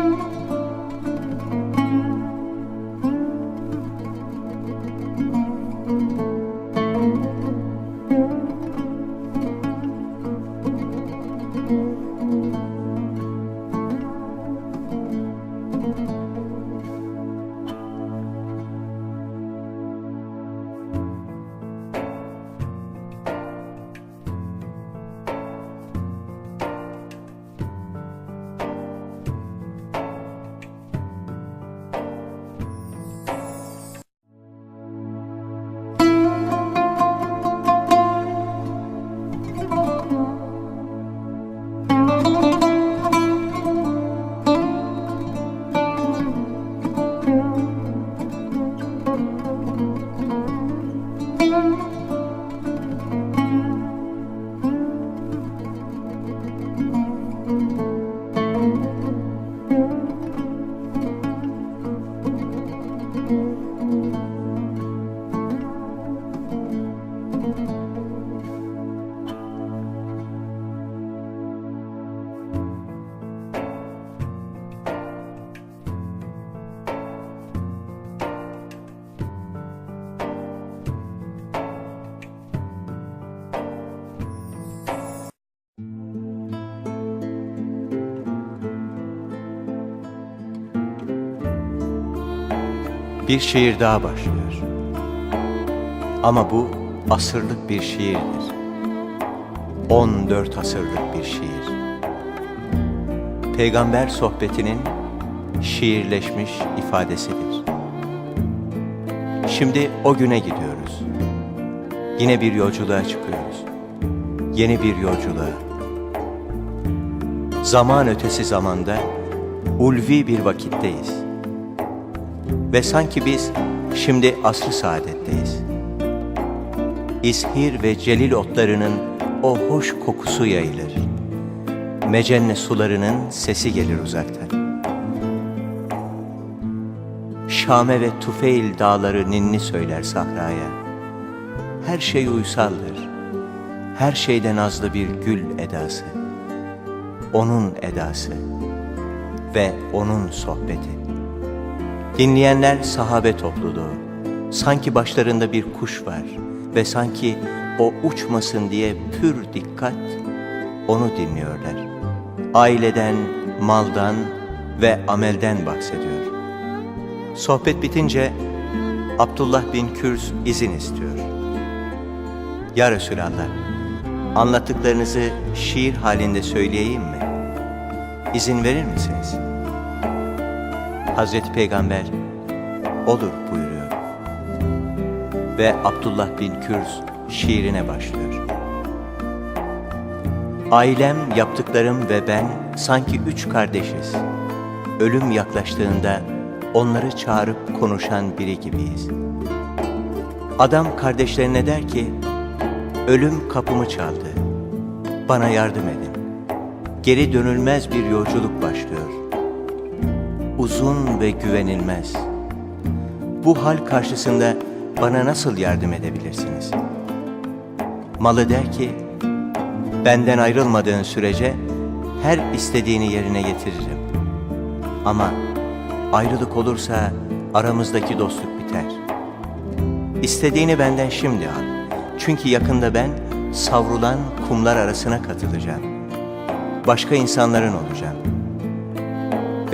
home. Bir şiir daha başlıyor. Ama bu asırlık bir şiirdir. 14 asırlık bir şiir. Peygamber sohbetinin şiirleşmiş ifadesidir. Şimdi o güne gidiyoruz. Yine bir yolculuğa çıkıyoruz. Yeni bir yolculuğa. Zaman ötesi zamanda ulvi bir vakitteyiz. Ve sanki biz şimdi asr-ı saadetteyiz. İzhir ve celil otlarının o hoş kokusu yayılır. Mecenne sularının sesi gelir uzaktan. Şame ve Tufeil dağları ninni söyler sahraya. Her şey uysaldır. Her şeyde nazlı bir gül edası. Onun edası ve onun sohbeti. Dinleyenler sahabe topluluğu. Sanki başlarında bir kuş var ve sanki o uçmasın diye pür dikkat onu dinliyorlar. Aileden, maldan ve amelden bahsediyor. Sohbet bitince Abdullah bin Kürs izin istiyor. Ya Resulallah, anlattıklarınızı şiir halinde söyleyeyim mi? İzin verir misiniz?'' Hazreti Peygamber olur buyuruyor. Ve Abdullah bin Kürs şiirine başlıyor. Ailem, yaptıklarım ve ben sanki üç kardeşiz. Ölüm yaklaştığında onları çağırıp konuşan biri gibiyiz. Adam kardeşlerine der ki, ölüm kapımı çaldı. Bana yardım edin. Geri dönülmez bir yolculuk başlıyor uzun ve güvenilmez. Bu hal karşısında bana nasıl yardım edebilirsiniz? Malı der ki, benden ayrılmadığın sürece her istediğini yerine getiririm. Ama ayrılık olursa aramızdaki dostluk biter. İstediğini benden şimdi al. Çünkü yakında ben savrulan kumlar arasına katılacağım. Başka insanların olacağım.''